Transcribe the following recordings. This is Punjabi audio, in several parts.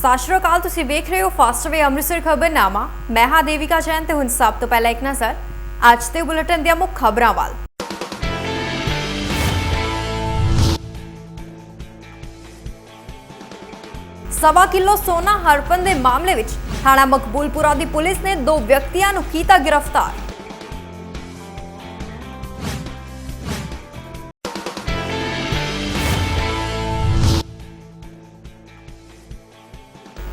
ਸਤਿ ਸ਼੍ਰੀ ਅਕਾਲ, ਤੁਸੀਂ ਵੇਖ ਰਹੇ ਹੋ ਫਾਸਟ ਵੇ ਅੰਮ੍ਰਿਤਸਰ ਖਬਰਨਾਮਾ ਮੈਂ ਹਾਂ ਦੇਵਿਕਾ ਜੈਨ ਤੇ ਹੁਣ ਸਭ ਤੋਂ ਪਹਿਲਾਂ ਇੱਕ ਨਜ਼ਰ ਅੱਜ ਦੇ ਬੁਲੇਟਿਨ ਦੀਆਂ ਮੁੱਖ ਖਬਰਾਂ ਵੱਲ। ਸਵਾ ਕਿਲੋ ਸੋਨਾ ਹੜਪਣ ਦੇ ਮਾਮਲੇ ਵਿੱਚ ਥਾਣਾ ਮਕਬੂਲਪੁਰਾ ਦੀ ਪੁਲਿਸ ਨੇ ਦੋ ਵਿਅਕਤੀਆਂ ਨੂੰ ਕੀਤਾ ਗ੍ਰਿਫਤਾਰ।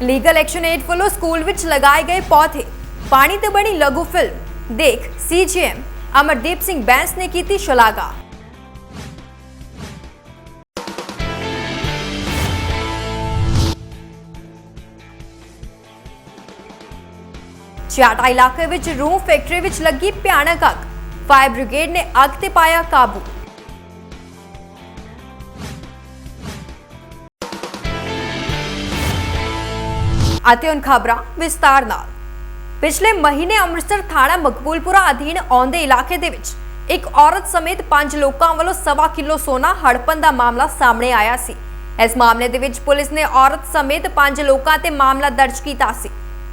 ਲੀਗਲ ਐਕਸ਼ਨ ਏਡ ਵੱਲੋਂ ਸਕੂਲ ਵਿੱਚ ਲਗਾਏ ਗਏ ਪੌਦੇ ਪਾਣੀ ਤੇ ਬਣੀ ਲਘੂ ਫਿਲਮ ਦੇਖ ਸੀਜੀਐਮ ਅਮਰਦੀਪ ਸਿੰਘ ਬੈਂਸ ਨੇ ਕੀਤੀ ਸ਼ਲਾਘਾ ਚਾਟਾ ਇਲਾਕੇ ਵਿੱਚ ਰੂਹ ਫੈਕਟਰੀ ਵਿੱਚ ਲੱਗੀ ਭਿਆਨਕ ਅੱਗ ਫਾਇਰ ਬ੍ਰਿਗੇਡ ਨੇ ਅੱਗ ਤੇ ਪਾਇਆ ਕਾਬੂ ਅਤੇ ਹੁਣ ਖਬਰਾਂ ਵਿਸਤਾਰ ਨਾਲ। ਪਿਛਲੇ ਮਹੀਨੇ ਅੰਮ੍ਰਿਤਸਰ ਥਾਣਾ ਮਕਬੂਲਪੁਰਾ ਅਧੀਨ ਆਉਂਦੇ ਇਲਾਕੇ ਦੇ ਵਿੱਚ ਇੱਕ ਔਰਤ ਸਮੇਤ ਪੰਜ ਲੋਕਾਂ ਵੱਲੋਂ ਸਵਾ ਕਿਲੋ ਸੋਨਾ ਹੜਪਣ ਦਾ ਮਾਮਲਾ ਸਾਹਮਣੇ ਆਇਆ ਸੀ। ਇਸ ਮਾਮਲੇ ਦੇ ਵਿੱਚ ਪੁਲਿਸ ਨੇ ਔਰਤ ਸਮੇਤ ਪੰਜ ਲੋਕਾਂ ਤੇ ਮਾਮਲਾ ਦਰਜ ਕੀਤਾ ਸੀ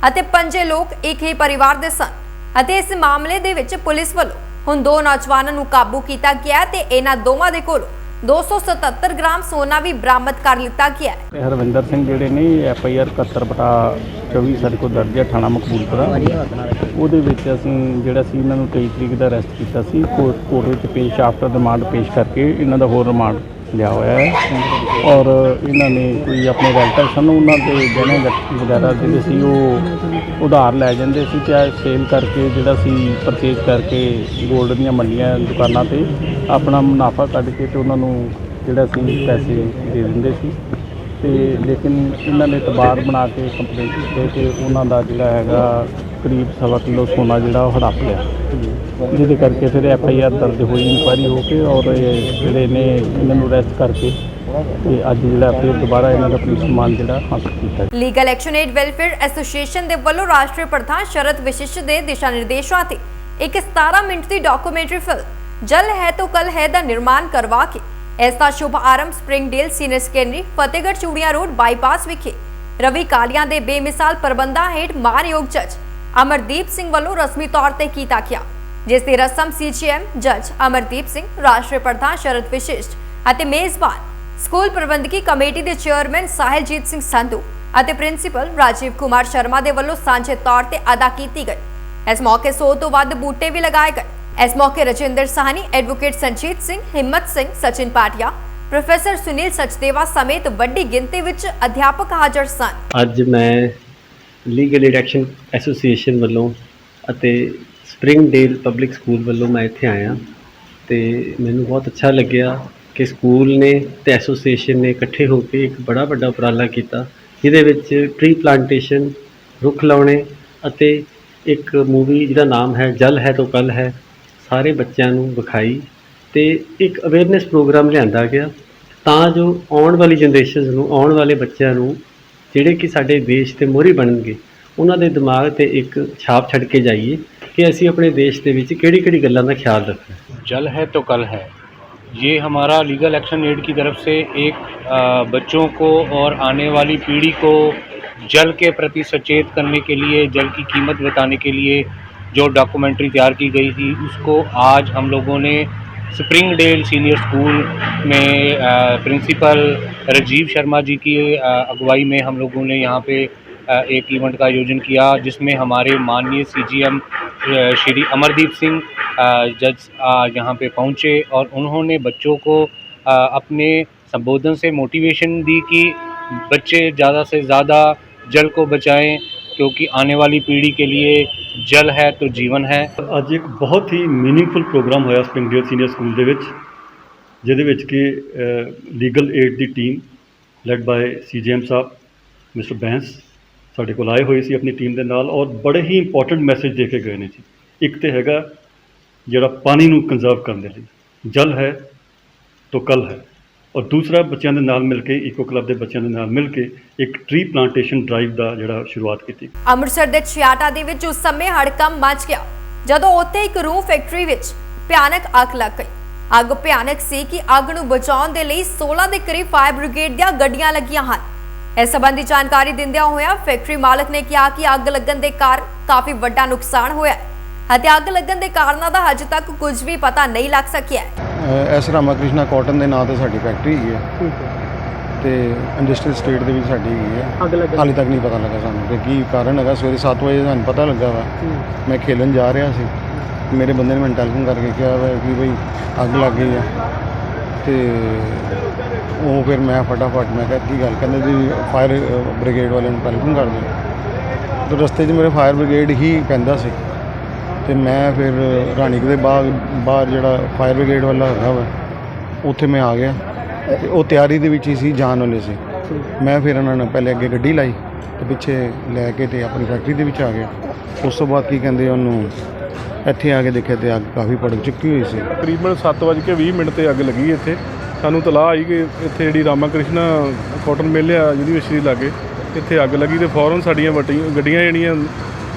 ਅਤੇ ਪੰਜੇ ਲੋਕ ਇੱਕ ਹੀ ਪਰਿਵਾਰ ਦੇ ਸਨ ਅਤੇ ਇਸ ਮਾਮਲੇ ਦੇ ਵਿੱਚ ਪੁਲਿਸ ਵੱਲੋਂ ਹੁਣ ਦੋ ਨੌਜਵਾਨਾਂ ਨੂੰ ਕਾਬੂ ਕੀਤਾ ਗਿਆ ਤੇ ਇਹਨਾਂ ਦੋਵਾਂ ਦੇ ਕੋਲੋਂ 277 ਗ੍ਰਾਮ ਸੋਨਾ ਵੀ ਬਰਾਮਦ ਕਰ ਲਿੱਤਾ ਗਿਆ ਹੈ। ਇਹ ਹਰਵਿੰਦਰ ਸਿੰਘ ਜਿਹੜੇ ਨੇ, ਐਫ ਆਈ ਆਰ 71 ਬਟਾ 24 ਸਾਡੇ ਕੋਲ ਦਰਜ ਹੈ, ਥਾਣਾ ਮਕਬੂਲਪੁਰਾ। ਉਹਦੇ ਵਿੱਚ ਅਸੀਂ ਜਿਹੜਾ ਸੀ, ਇਹਨਾਂ ਨੂੰ 23 ਤਰੀਕ ਦਾ ਅਰੈਸਟ ਕੀਤਾ ਸੀ। ਕੋਰਟ ਕੋਰਟ ਵਿੱਚ ਪੇਸ਼ ਆਫਟਰ ਰਿਮਾਂਡ ਪੇਸ਼ ਕਰਕੇ ਇਹਨਾਂ ਦਾ ਹੋਰ ਰਿਮਾਂਡ ਲਿਆ ਹੋਇਆ ਹੈ। ਔਰ ਇਹਨਾਂ ਨੇ ਕੋਈ ਆਪਣੇ ਰੈਲਟਰ ਸਨ ਉਹਨਾਂ ਦੇ ਗਹਿਣੇ ਵਗੈਰਾ ਜਿਹੜੇ ਸੀ ਉਹ ਉਧਾਰ ਲੈ ਜਾਂਦੇ ਸੀ ਚਾਹੇ ਸੇਲ ਕਰਕੇ ਜਿਹੜਾ ਸੀ ਪਰਚੇਜ਼ ਕਰਕੇ 골ਡ ਦੀਆਂ ਮੰਡੀਆਂ, ਦੁਕਾਨਾਂ ਤੇ ਆਪਣਾ ਮੁਨਾਫਾ ਕੱਢ ਕੇ ਤੇ ਉਹਨਾਂ ਨੂੰ ਜਿਹੜਾ ਸੀ ਪੈਸੇ ਦੇ ਦਿੰਦੇ ਸੀ। ਤੇ ਲੇਕਿਨ ਇਹਨਾਂ ਨੇ ਤਬਾਰ ਬਣਾ ਕੇ ਕੰਪਲੇਂਟ ਕੀਤੀ ਕਿ ਉਹਨਾਂ ਦਾ ਜਿਹੜਾ ਹੈਗਾ ਕਰੀਬ ਸਵਾ ਕਿਲੋ ਸੋਨਾ ਜਿਹੜਾ ਉਹ ਹੜਪ ਲਿਆ ਜਿਹਦੇ ਕਰਕੇ ਫਿਰ ਐਫ ਆਈ ਆਰ ਦਰਜ ਹੋਈ, ਇਨਕੁਆਇਰੀ ਹੋ ਕੇ ਔਰ ਇਹ ਜਿਹੜੇ ਨੇ ਇਹਨਾਂ ਨੂੰ ਅਰੈਸਟ ਕਰਕੇ ਤੇ ਅੱਜ ਜਿਹੜਾ ਫਿਰ ਦੁਬਾਰਾ ਇਹਨਾਂ ਦਾ ਪੁਲਿਸ ਸਮਾਨ ਜਿਹੜਾ ਹਾਸਲ ਕੀਤਾ legal action aid welfare association ਦੇ ਵੱਲੋਂ ਰਾਸ਼ਟਰੀ ਪ੍ਰਧਾਨ ਸ਼ਰਤ ਵਿਸ਼ਿਸ਼ਟ ਦੇ ਦਿਸ਼ਾ ਨਿਰਦੇਸ਼ਾਂ ਤੇ ਇੱਕ 17 ਮਿੰਟ ਦੀ ਡਾਕੂਮੈਂਟਰੀ ਫਿਲਮ ਜਲ ਹੈ ਤਾਂ ਕੱਲ ਹੈ, ਦਾ ਨਿਰਮਾਣ ਕਰਵਾ ਕੇ। ਇਸ ਦਾ ਸ਼ੁਭ ਆਰੰਭ Springdale senior secondary Fatehgarh Churian road bypass ਵਿਖੇ। ਰਵੀ ਕਾਲੀਆਂ ਦੇ ਬੇਮਿਸਾਲ ਪ੍ਰਬੰਧਾਂ ਹੇਠ ਮਾਨਯੋਗ ਜੱਜ ਅਮਰਦੀਪ ਸਿੰਘ ਵੱਲੋਂ ਰਸਮੀ ਤੌਰ ਤੇ ਕੀਤਾ ਗਿਆ, ਜਿਸ ਦੀ ਰਸਮ ਸੀਜੀਐਮ ਜੱਜ ਅਮਰਦੀਪ ਸਿੰਘ, ਰਾਸ਼ਟਰੀ ਪ੍ਰਧਾਨ ਸ਼ਰਤ ਵਿਸ਼ਿਸ਼ਟ ਅਤੇ ਮੇਜ਼ਬਾਨ ਸਕੂਲ ਪ੍ਰਬੰਧਕੀ ਕਮੇਟੀ ਦੇ ਚੇਅਰਮੈਨ ਸਾਹਿਲਜੀਤ ਸਿੰਘ ਸੰਧੂ ਅਤੇ ਪ੍ਰਿੰਸੀਪਲ ਰਾਜੀਵ ਕੁਮਾਰ ਸ਼ਰਮਾ ਦੇ ਵੱਲੋਂ ਸਾਂਝੇ ਤੌਰ ਤੇ ਅਦਾ ਕੀਤੀ ਗਈ। ਇਸ ਮੌਕੇ 100 ਤੋਂ ਵੱਧ ਬੂਟੇ ਵੀ ਲਗਾਏ ਗਏ। ਇਸ ਮੌਕੇ ਰਜਿੰਦਰ ਸਾਹਨੀ, ਐਡਵੋਕੇਟ ਸੰਜੀਤ ਸਿੰਘ, ਹਿੰਮਤ ਸਿੰਘ, ਸਚਿਨ ਪਾਟਿਆ, ਪ੍ਰੋਫੈਸਰ ਸੁਨੀਲ ਸਚਦੇਵਾ ਸਮੇਤ ਵੱਡੀ ਗਿਣਤੀ ਵਿੱਚ ਅਧਿਆਪਕ ਹਾਜ਼ਰ ਸਨ। ਅੱਜ ਮੈਂ ਲੀਗਲ ਏਡ ਐਕਸ਼ਨ ਐਸੋਸੀਏਸ਼ਨ ਵੱਲੋਂ ਅਤੇ ਸਪ੍ਰਿੰਗਡੇਲ ਪਬਲਿਕ ਸਕੂਲ ਵੱਲੋਂ ਮੈਂ ਇੱਥੇ ਆਇਆ ਤੇ ਮੈਨੂੰ ਬਹੁਤ ਅੱਛਾ ਲੱਗਿਆ ਕਿ ਸਕੂਲ ਨੇ ਤੇ ਐਸੋਸੀਏਸ਼ਨ ਨੇ ਇਕੱਠੇ ਹੋ ਕੇ ਇੱਕ ਬੜਾ ਵੱਡਾ ਉਪਰਾਲਾ ਕੀਤਾ। ਜਿਹਦੇ ਵਿੱਚ ਟ੍ਰੀ ਪਲਾਂਟੇਸ਼ਨ ਰੁੱਖ ਲਾਉਣੇ ਅਤੇ ਇੱਕ ਮੂਵੀ ਜਿਹਦਾ ਨਾਮ ਹੈ ਜਲ ਹੈ ਤੋਂ ਕੱਲ ਹੈ, ਸਾਰੇ ਬੱਚਿਆਂ ਨੂੰ ਵਿਖਾਈ ਤੇ ਇੱਕ ਅਵੇਅਰਨੈਸ ਪ੍ਰੋਗਰਾਮ ਲਿਆਂਦਾ ਗਿਆ ਤਾਂ ਜੋ ਆਉਣ ਵਾਲੀ ਜਨਰੇਸ਼ਨਸ ਨੂੰ, ਆਉਣ ਵਾਲੇ ਬੱਚਿਆਂ ਨੂੰ ਜਿਹੜੇ ਕਿ ਸਾਡੇ ਦੇਸ਼ ਦੇ ਮੋਹਰੀ ਬਣਨਗੇ ਉਹਨਾਂ ਦੇ ਦਿਮਾਗ ਤੇ ਇੱਕ ਛਾਪ ਛੱਡ ਕੇ ਜਾਈਏ ਕਿ ਅਸੀਂ ਆਪਣੇ ਦੇਸ਼ ਦੇ ਵਿੱਚ ਕਿਹੜੀ ਕਿਹੜੀ ਗੱਲਾਂ ਦਾ ਖਿਆਲ ਰੱਖਣਾ जल है तो कल है ये हमारा लीगल एक्शन एड की तरफ से एक अ, बच्चों को और आने वाली पीढ़ी को जल के प्रति सचेत करने के लिए जल की कीमत बताने के लिए जो डॉक्यूमेंट्री तैयार की गई थी उसको आज हम लोगों ने स्प्रिंग डेल सीनियर स्कूल में प्रिंसिपल राजीव शर्मा जी की अगुवाई में हम लोगों ने यहाँ पे एक इवेंट का आयोजन किया, जिसमें हमारे माननीय सीजीएम श्री अमरदीप सिंह जज यहाँ पे पहुँचे और उन्होंने बच्चों को अपने संबोधन से मोटिवेशन दी कि बच्चे ज़्यादा से ज़्यादा जल को बचाएँ क्योंकि आने वाली पीढ़ी के लिए ਜਲ ਹੈ ਤੋ ਜੀਵਨ ਹੈ ਅੱਜ ਇੱਕ ਬਹੁਤ ਹੀ मीनिंगफुल ਪ੍ਰੋਗਰਾਮ ਹੋਇਆ ਸਪ੍ਰਿੰਗ ਡੇਲ ਸੀਨੀਅਰ ਸਕੂਲ ਦੇ ਵਿੱਚ, ਜਿਹਦੇ ਵਿੱਚ ਕਿ ਲੀਗਲ ਏਡ ਦੀ ਟੀਮ ਲੈਡ ਬਾय ਸੀਜੀਐਮ ਸਾਹਿਬ, ਮਿਸਟਰ ਬੈਂਸ ਸਾਡੇ ਕੋਲ ਆਏ ਹੋਏ ਸੀ ਆਪਣੀ ਟੀਮ ਦੇ ਨਾਲ ਔਰ ਬੜੇ ਹੀ ਇੰਪੋਰਟੈਂਟ ਮੈਸੇਜ ਦੇ ਕੇ ਗਏ ਨੇ ਜੀ। ਇੱਕ ਤੇ ਹੈਗਾ ਜਿਹੜਾ ਪਾਣੀ ਨੂੰ ਕੰਜ਼ਰਵ ਕਰਨ ਦੇ ਲਈ, ਜਲ ਹੈ ਤੋ ਕਲ ਹੈ। ਔਰ ਦੂਸਰਾ ਬੱਚਿਆਂ ਦੇ ਨਾਲ ਮਿਲ ਕੇ ਇਕੋ ਕਲੱਬ ਦੇ ਬੱਚਿਆਂ ਦੇ ਨਾਲ ਮਿਲ ਕੇ ਇੱਕ ਟਰੀ ਪਲਾਂਟੇਸ਼ਨ ਡਰਾਈਵ ਦਾ ਜਿਹੜਾ ਸ਼ੁਰੂਆਤ ਕੀਤੀ। ਅੰਮ੍ਰਿਤਸਰ ਦੇ ਛਿਆਟਾ ਦੇ ਵਿੱਚ ਉਸ ਸਮੇਂ ਹੜਕੰਪ ਮਚ ਗਿਆ, ਜਦੋਂ ਉੱਥੇ ਇੱਕ ਰੂਹ ਫੈਕਟਰੀ ਵਿੱਚ ਭਿਆਨਕ ਅੱਗ ਲੱਗ ਗਈ। ਅੱਗ ਭਿਆਨਕ ਸੀ ਕਿ ਅੱਗ ਨੂੰ ਬੁਝਾਉਣ ਦੇ ਲਈ 16 ਦੇ ਕਰੀਬ ਫਾਇਰ ਬ੍ਰਿਗੇਡ ਦੀਆਂ ਗੱਡੀਆਂ ਲੱਗੀਆਂ ਹਨ। ਇਸ ਸੰਬੰਧੀ ਜਾਣਕਾਰੀ ਦਿੰਦਿਆਂ ਹੋਇਆਂ ਫੈਕਟਰੀ ਮਾਲਕ ਨੇ ਕਿਹਾ ਕਿ ਅੱਗ ਲੱਗਣ ਦੇ ਕਾਰਨ ਕਾਫੀ ਵੱਡਾ ਨੁਕਸਾਨ ਹੋਇਆ ਅਤੇ ਅੱਗ ਲੱਗਣ ਦੇ ਕਾਰਨਾਂ ਦਾ ਹਜੇ ਤੱਕ ਕੁਝ ਵੀ ਪਤਾ ਨਹੀਂ ਲੱਗ ਸਕਿਆ ਹੈ। ਐਸ ਰਾਮਾਕ੍ਰਿਸ਼ਨਾ ਕਾਟਨ ਦੇ ਨਾਂ ਤੇ ਸਾਡੀ ਫੈਕਟਰੀ ਹੈਗੀ ਹੈ। ਤੇ ਇੰਡਸਟਰੀਅਲ ਸਟੇਟ ਦੇ ਵਿੱਚ ਸਾਡੀ ਹੈਗੀ ਹੈ। ਅੱਗ ਲੱਗ। ਹਾਲੇ ਤੱਕ ਨਹੀਂ ਪਤਾ ਲੱਗਾ ਸਾਨੂੰ ਕਿ ਕੀ ਕਾਰਨ ਹੈਗਾ। ਸਵੇਰੇ 7 ਵਜੇ ਸਾਨੂੰ ਪਤਾ ਲੱਗਾ ਵਾ। ਮੈਂ ਖੇਲਣ ਜਾ ਰਿਹਾ ਸੀ। ਮੇਰੇ ਬੰਦੇ ਨੇ ਮੈਨੂੰ ਟੈਲੀਫੋਨ ਕਰਕੇ ਕਿਹਾ ਵਾ ਕਿ ਬਈ ਅੱਗ ਲੱਗ ਗਈ ਆ। ਤੇ ਉਹ ਫਿਰ ਮੈਂ ਫਟਾਫਟ ਮੈਂ ਕਿਹਾ ਕੀ ਗੱਲ? ਕਹਿੰਦੇ ਜੀ ਫਾਇਰ ਬ੍ਰਿਗੇਡ ਵਾਲਿਆਂ ਨੂੰ ਟੈਲੀਫੋਨ ਕਰ ਦਿਓ। ਤੇ ਰਸਤੇ 'ਚ ਮੇਰੇ ਫਾਇਰ ਬ੍ਰਿਗੇਡ ਹੀ ਪੈਂਦਾ ਸੀ। ਤੇ ਮੈਂ ਫਿਰ ਰਾਣੀਕ ਦੇ ਬਾਗ ਬਾਹਰ ਜਿਹੜਾ ਫਾਇਰ ਬ੍ਰਿਗੇਡ ਵਾਲਾ ਹੈਗਾ ਵਾ, ਉੱਥੇ ਮੈਂ ਆ ਗਿਆ। ਤੇ ਉਹ ਤਿਆਰੀ ਦੇ ਵਿੱਚ ਹੀ ਸੀ, ਜਾਣ ਵਾਲੇ ਸੀ। ਮੈਂ ਫਿਰ ਉਹਨਾਂ ਨੇ ਪਹਿਲੇ ਅੱਗੇ ਗੱਡੀ ਲਾਈ ਤੇ ਪਿੱਛੇ ਲੈ ਕੇ ਤੇ ਆਪਣੀ ਫੈਕਟਰੀ ਦੇ ਵਿੱਚ ਆ ਗਿਆ। ਉਸ ਤੋਂ ਬਾਅਦ ਕੀ ਕਹਿੰਦੇ ਉਹਨੂੰ, ਇੱਥੇ ਆ ਕੇ ਦੇਖਿਆ ਤੇ ਅੱਗ ਕਾਫੀ ਭੜਕ ਚੁੱਕੀ ਹੋਈ ਸੀ। ਤਕਰੀਬਨ 7:20 ਮਿੰਟ ਤੇ ਅੱਗ ਲੱਗੀ ਇੱਥੇ। ਸਾਨੂੰ ਤਲਾਹ ਆਈ ਕਿ ਇੱਥੇ ਜਿਹੜੀ ਰਾਮਾ ਕ੍ਰਿਸ਼ਨਾ ਕਾਟਨ ਮਿਲ ਆ, ਯੂਨੀਵਰਸਿਟੀ ਲਾਗੇ, ਇੱਥੇ ਅੱਗ ਲੱਗੀ ਤੇ ਫੌਰਨ ਸਾਡੀਆਂ ਵੱਟੀ ਗੱਡੀਆਂ ਜਿਹੜੀਆਂ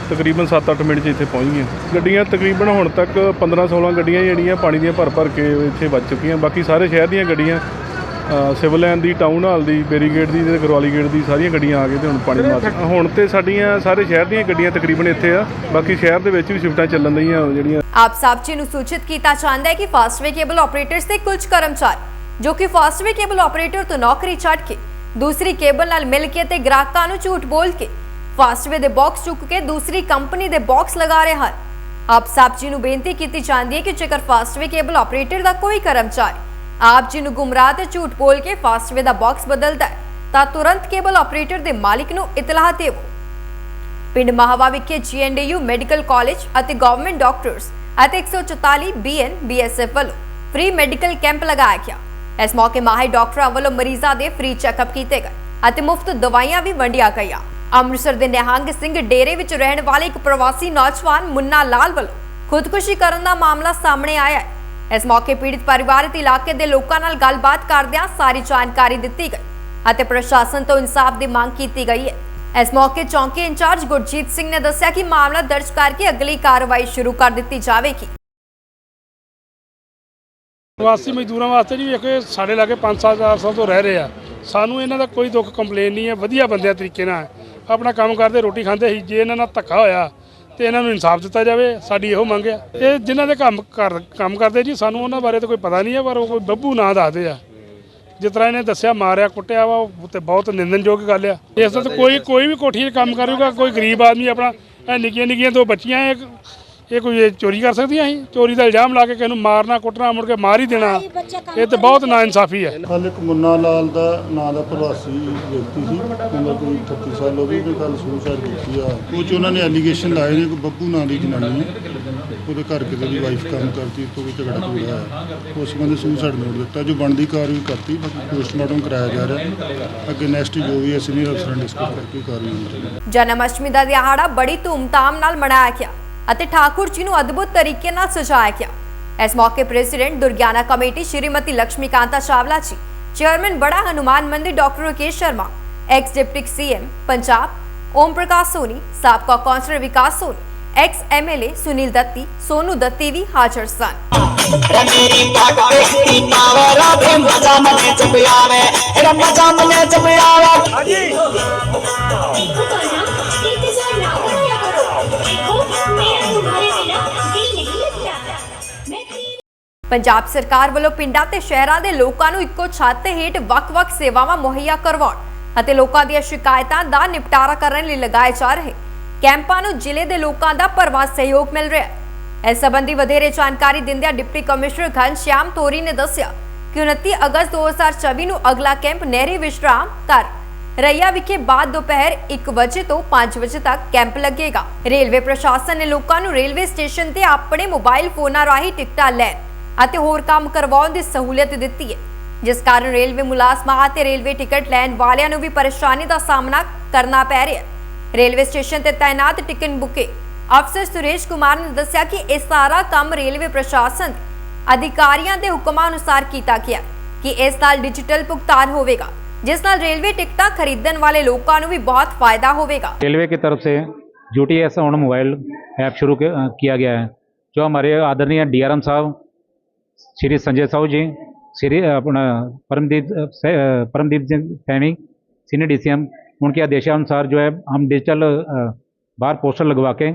ਤਕਰੀਬਨ 7-8 ਮਿੰਟ 'ਚ ਇੱਥੇ ਪਹੁੰਚ ਗਈਆਂ। ਗੱਡੀਆਂ ਤਕਰੀਬਨ ਹੁਣ ਤੱਕ 15-16 ਗੱਡੀਆਂ ਜਿਹੜੀਆਂ ਪਾਣੀ ਦੀਆਂ ਭਰ ਭਰ ਕੇ ਇੱਥੇ ਵੱਜ ਚੁੱਕੀਆਂ। ਬਾਕੀ ਸਾਰੇ ਸ਼ਹਿਰ ਦੀਆਂ ਗੱਡੀਆਂ ਸਿਵਲ ਲਾਈਨ ਦੀ, ਟਾਊਨ ਹਾਲ ਦੀ ਬੈਰੀਗੇਡ ਦੀ ਤੇ ਗਰਵਾਲੀ ਗੇਟ ਦੀ ਸਾਰੀਆਂ ਗੱਡੀਆਂ ਆ ਕੇ ਤੇ ਹੁਣ ਪਾਣੀ ਮਾਰ ਹੁਣ ਤੇ ਸਾਡੀਆਂ ਸਾਰੇ ਸ਼ਹਿਰ ਦੀਆਂ ਗੱਡੀਆਂ ਤਕਰੀਬਨ ਇੱਥੇ ਆ। ਬਾਕੀ ਸ਼ਹਿਰ ਦੇ ਵਿੱਚ ਵੀ ਸ਼ਿਫਟਾਂ ਚੱਲਣ ਦਈਆਂ ਜਿਹੜੀਆਂ। ਆਪ ਸਭ ਜੀ ਨੂੰ ਸੂਚਿਤ ਕੀਤਾ ਜਾਂਦਾ ਹੈ ਕਿ ਫਾਸਟਵੇ ਕੇਬਲ ਆਪਰੇਟਰਸ ਦੇ ਕੁਝ ਕਰਮਚਾਰੀ, ਜੋ ਕਿ ਫਾਸਟਵੇ ਕੇਬਲ ਆਪਰੇਟਰ ਤੋਂ ਨੌਕਰੀ ਛੱਡ ਕੇ ਦੂਸਰੀ ਕੇਬਲ ਨਾਲ ਮਿਲ ਕੇ ਤੇ ਗ੍ਰਾਹਕਾਂ ਨੂੰ ਝੂਠ ਬੋਲ ਕੇ ਫਾਸਟਵੇ ਦੇ ਬਾਕਸ ਚੁੱਕ ਕੇ ਦੂਸਰੀ ਕੰਪਨੀ ਦੇ ਬਾਕਸ ਲਗਾ ਰਹੇ ਹਨ। ਆਪ ਸਭ ਜੀ ਨੂੰ ਬੇਨਤੀ ਕੀਤੀ ਜਾਂਦੀ ਹੈ ਕਿ ਜੇਕਰ ਫਾਸਟਵੇ ਕੇਬਲ ਆਪਰੇਟਰ ਦਾ ਕੋਈ ਕਰਮਚਾਰੀ ਆਪ ਜੀ ਨੂੰ ਗੁੰਮਰਾਹ ਤੇ ਝੂਠ ਬੋਲ ਕੇ ਫਾਸਟਵੇ ਦਾ ਬਾਕਸ ਬਦਲਦਾ ਹੈ, ਤਾਂ ਤੁਰੰਤ ਕੇਬਲ ਆਪਰੇਟਰ ਦੇ ਮਾਲਿਕ ਨੂੰ ਇਤਲਾਹ ਦੇਵੋ। ਪਿੰਡ ਮਹਾਵਾ ਵਿਖੇ ਜੀਐਨਡੀਯੂ ਮੈਡੀਕਲ ਕਾਲਜ ਅਤੇ ਗਵਰਨਮੈਂਟ ਡਾਕਟਰਸ ਅਤੇ 144 ਬੀਐਨ ਬੀਐਸਐਫ ਵੱਲੋਂ ਫ੍ਰੀ ਮੈਡੀਕਲ ਕੈਂਪ ਲਗਾਇਆ ਗਿਆ। ਇਸ ਮੌਕੇ ਮਾਹਿਰ ਡਾਕਟਰਾਂ ਵੱਲੋਂ ਮਰੀਜ਼ਾਂ ਦੇ ਫ੍ਰੀ ਚੈੱਕਅਪ ਕੀਤੇ ਗਏ ਅਤੇ ਮੁਫਤ ਦਵਾਈਆਂ ਵੀ ਵੰਡੀਆਂ ਗਈਆਂ। ਅੰਮ੍ਰਿਤਸਰ ਦੇ ਨਿਹੰਗ ਸਿੰਘ ਡੇਰੇ ਵਿੱਚ ਰਹਿਣ ਵਾਲੇ ਇੱਕ ਪ੍ਰਵਾਸੀ ਨੌਜਵਾਨ ਮੁੰਨਾ ਲਾਲ ਵੱਲੋਂ ਖੁਦਕੁਸ਼ੀ ਕਰਨ ਦਾ ਮਾਮਲਾ ਸਾਹਮਣੇ ਆਇਆ ਹੈ। ਇਸ ਮੌਕੇ ਪੀੜਿਤ ਪਰਿਵਾਰ ਅਤੇ ਇਲਾਕੇ ਦੇ ਲੋਕਾਂ ਨਾਲ ਗੱਲਬਾਤ ਕਰਦਿਆਂ ਸਾਰੀ ਜਾਣਕਾਰੀ ਦਿੱਤੀ ਗਈ ਅਤੇ ਪ੍ਰਸ਼ਾਸਨ ਤੋਂ ਇਨਸਾਫ ਦੀ ਮੰਗ ਕੀਤੀ ਗਈ ਹੈ। ਇਸ ਮੌਕੇ ਚੌਂਕੀ ਇੰਚਾਰਜ ਗੁਰਜੀਤ ਸਿੰਘ ਨੇ ਦੱਸਿਆ ਕਿ ਮਾਮਲਾ ਦਰਜ ਕਰਕੇ ਅਗਲੀ ਕਾਰਵਾਈ ਸ਼ੁਰੂ ਕਰ ਦਿੱਤੀ ਜਾਵੇਗੀ। ਪ੍ਰਵਾਸੀ ਮਜ਼ਦੂਰਾਂ ਵਾਸਤੇ ਜੀ ਵੇਖੋ ਸਾਡੇ ਲਾਗੇ 5 ਸਾਲ 4 ਸਾਲ ਤੋਂ ਰਹਿ ਰਹੇ ਆ। ਸਾਨੂੰ ਇਹਨਾਂ ਦਾ ਕੋਈ ਦੁੱਖ ਕੰਪਲੇਨ ਨਹੀਂ ਹੈ, ਵਧੀਆ ਬੰਦਿਆਂ ਤਰੀਕੇ ਨਾਲ। ਆਪਣਾ ਕੰਮ ਕਰਦੇ, ਰੋਟੀ ਖਾਂਦੇ ਸੀ, ਜੇ ਇਹਨਾਂ ਨਾਲ ਧੱਕਾ ਹੋਇਆ ਤੇ ਇਹਨਾਂ ਨੂੰ ਇਨਸਾਫ ਦਿੱਤਾ ਜਾਵੇ, ਸਾਡੀ ਇਹੋ ਮੰਗ ਆ। ਇਹ ਜਿਨ੍ਹਾਂ ਦੇ ਕੰਮ ਕਰ, ਕੰਮ ਕਰਦੇ ਜੀ, ਸਾਨੂੰ ਉਹਨਾਂ ਬਾਰੇ ਤਾਂ ਕੋਈ ਪਤਾ ਨਹੀਂ ਹੈ ਪਰ ਉਹ ਕੋਈ ਬੱਬੂ ਨਾਂ ਦੱਸਦੇ ਆ। ਜਿਸ ਤਰ੍ਹਾਂ ਇਹਨੇ ਦੱਸਿਆ, ਮਾਰਿਆ, ਕੁੱਟਿਆ ਵਾ, ਉਹ ਤੇ ਬਹੁਤ ਨਿੰਦਨਯੋਗ ਗੱਲ ਆ। ਇਸ ਤੋਂ ਕੋਈ ਕੋਈ ਵੀ ਕੋਠੀ 'ਚ ਕੰਮ ਕਰੂਗਾ, ਕੋਈ ਗਰੀਬ ਆਦਮੀ ਆਪਣਾ, ਇਹ ਨਿੱਕੀਆਂ ਨਿੱਕੀਆਂ ਦੋ ਬੱਚੀਆਂ ਇਹ ਇਹ ਕੋਈ ਇਹ ਚੋਰੀ ਕਰ ਸਕਦੀਆਂ ਸੀ ਚੋਰੀ ਦਾ ਇਲਜ਼ਾਮ ਲਾ ਕੇ ਕਿਸੇ ਨੂੰ ਮਾਰਨਾ ਕੁੱਟਣਾ ਮੁੜ ਕੇ ਮਾਰ ਹੀ ਦੇਣਾ। ਇਹ ਤੇ ਬਹੁਤ ਨਾਇਨਸਾਫੀ ਹੈ। ਕੱਲ ਇੱਕ ਮੁੰਨਾ ਲਾਲ ਦਾ ਨਾਂ ਦਾ ਪ੍ਰਵਾਸੀ ਵਿਅਕਤੀ ਸੀ ਉਮਰ ਕੋਈ 38 ਸਾਲ ਉਹਦੀ ਵੀ ਕੱਲ ਸੁਸਾਈਡ ਕੀਤੀ ਆ। ਉਹ ਚ ਉਹਨਾਂ ਨੇ ਐਲੀਗੇਸ਼ਨ ਲਾਏ ਨੇ ਕਿ ਬੱਬੂ ਨਾਂ ਦੀ ਜਨਾਨੀ ਹੈ ਉਹਦੇ ਘਰ ਕਿਤੇ ਦੀ ਵਾਈਫ ਕੰਮ ਕਰਦੀ ਤੋਂ ਵੀ ਝਗੜਾ ਹੋਇਆ। ਉਸ ਬੰਦੇ ਸੁਸਾਈਡ ਨੋਟ ਦਿੱਤਾ ਜੋ ਬਣਦੀ ਕਾਰਵਾਈ ਕਰਤੀ ਬਾਕੀ ਪੋਸਟਮਾਰਟਮ ਕਰਾਇਆ ਜਾ ਰਿਹਾ। ਅੱਗੇ ਨੈਕਸਟ ਜੋ ਵੀ ਹੈ ਸੀਨੀਅਰ ਅਫਸਰਾਂ ਡਿਸਕਸ ਕਰਕੇ ਕਾਰਵਾਈ ਜਨਮ ਅਸ਼ਟਮੀ ਦਾ ਦਿਹਾੜਾ ਬੜੀ ਧੂਮਧਾਮ ਨਾਲ ਮਨਾਇਆ ਗਿਆ। ਅਤੇ ਠਾਕੁਰ ਜੀ ਨੂੰ ਅਦਭੁਤ ਤਰੀਕੇ ਨਾਲ ਸਜਾਇਆ ਗਿਆ। ਇਸ ਮੌਕੇ president Durgiana committee Shrimati Lakshmi Kanta Chawla ji, chairman Bara Hanuman Mandir doctor Rakesh Sharma ex deputy CM Punjab, Om Prakash Soni, ਸਾਬਕਾ councillor Vikas Soni ex MLA Sunil Datti, Sonu Datti ਵੀ ਹਾਜ਼ਰ ਸਨ। ਮੇਰੀ ਪੱਗ ਵੇਖੀ ਪੰਜਾਬ ਸਰਕਾਰ ਵੱਲੋਂ ਪਿੰਡਾਂ ਤੇ ਸ਼ਹਿਰਾਂ ਦੇ ਲੋਕਾਂ ਨੂੰ ਇੱਕੋ ਛੱਤ ਹੇਠ ਵੱਖ-ਵੱਖ ਸੇਵਾਵਾਂ ਮੁਹੱਈਆ ਕਰਵਾਉਣ ਅਤੇ ਲੋਕਾਂ ਦੀਆਂ ਸ਼ਿਕਾਇਤਾਂ ਦਾ ਨਿਪਟਾਰਾ ਕਰਨ ਲਈ ਲਗਾਏ ਜਾ ਰਹੇ ਕੈਂਪਾਂ ਨੂੰ ਜ਼ਿਲ੍ਹੇ ਦੇ ਲੋਕਾਂ ਦਾ ਭਰਵਾ ਸਹਿਯੋਗ ਮਿਲ ਰਿਹਾ ਹੈ। ਇਸ ਸੰਬੰਧੀ ਵਧੇਰੇ ਜਾਣਕਾਰੀ ਦਿੰਦਿਆਂ ਡਿਪਟੀ ਕਮਿਸ਼ਨਰ ਘਨਸ਼ਿਆਮ ਤੋਰੀ ਨੇ ਦੱਸਿਆ ਕਿ 29 ਅਗਸਤ 2024 ਨੂੰ ਅਗਲਾ ਕੈਂਪ ਨਹਿਰੀ ਵਿਸ਼ਰਾਮ ਘਰ ਰਈਆ ਵਿਖੇ ਬਾਅਦ ਦੁਪਹਿਰ 1 ਵਜੇ ਤੋਂ 5 ਵਜੇ ਤੱਕ ਕੈਂਪ ਲੱਗੇਗਾ। ਰੇਲਵੇ ਪ੍ਰਸ਼ਾਸਨ ਨੇ ਲੋਕਾਂ ਨੂੰ ਰੇਲਵੇ ਸਟੇਸ਼ਨ ਤੇ ਆਪਣੇ ਮੋਬਾਈਲ ਫੋਨਾਂ ਰਾਹੀਂ ਟਿਕਟਾਂ ਲੈਣ ਅਤੇ ਹੋਰ ਕੰਮ ਕਰਵਾਉਣ ਦੀ ਸਹੂਲਤ ਦਿੱਤੀ ਹੈ। ਜਿਸ ਕਾਰਨ ਰੇਲਵੇ ਮੁਲਾਜ਼ਮਾਂ ਅਤੇ ਰੇਲਵੇ ਟਿਕਟ ਲੈਣ ਵਾਲਿਆਂ ਨੂੰ ਵੀ ਪਰੇਸ਼ਾਨੀ ਦਾ ਸਾਹਮਣਾ ਕਰਨਾ ਪੈ ਰਿਹਾ ਹੈ। ਰੇਲਵੇ ਸਟੇਸ਼ਨ ਤੇ ਤਾਇਨਾਤ ਟਿਕਟ ਬੁਕਿੰਗ ਅਫਸਰ ਸੁਰੇਸ਼ ਕੁਮਾਰ ਨੇ ਦੱਸਿਆ ਕਿ ਇਹ ਸਾਰਾ ਕੰਮ ਰੇਲਵੇ ਪ੍ਰਸ਼ਾਸਨ ਅਧਿਕਾਰੀਆਂ ਦੇ ਹੁਕਮਾਂ ਅਨੁਸਾਰ ਕੀਤਾ ਗਿਆ ਕਿ ਇਸ ਨਾਲ ਡਿਜੀਟਲ ਭੁਗਤਾਨ ਹੋਵੇਗਾ, ਜਿਸ ਨਾਲ ਰੇਲਵੇ ਟਿਕਟਾਂ ਖਰੀਦਣ ਵਾਲੇ ਲੋਕਾਂ ਨੂੰ ਵੀ ਬਹੁਤ ਫਾਇਦਾ ਹੋਵੇਗਾ। ਰੇਲਵੇ की तरफ से यूटीएस ऑन मोबाइल ऐप शुरू किया गया है जो हमारे आदरणीय डीआरएम साहब श्री संजय साहू जी श्री अपना परमदीप परमदीप सिंह सैनी, सीनियर डी उनके आदेशानुसार जो है, हम डिजिटल बाहर पोस्टर लगवा के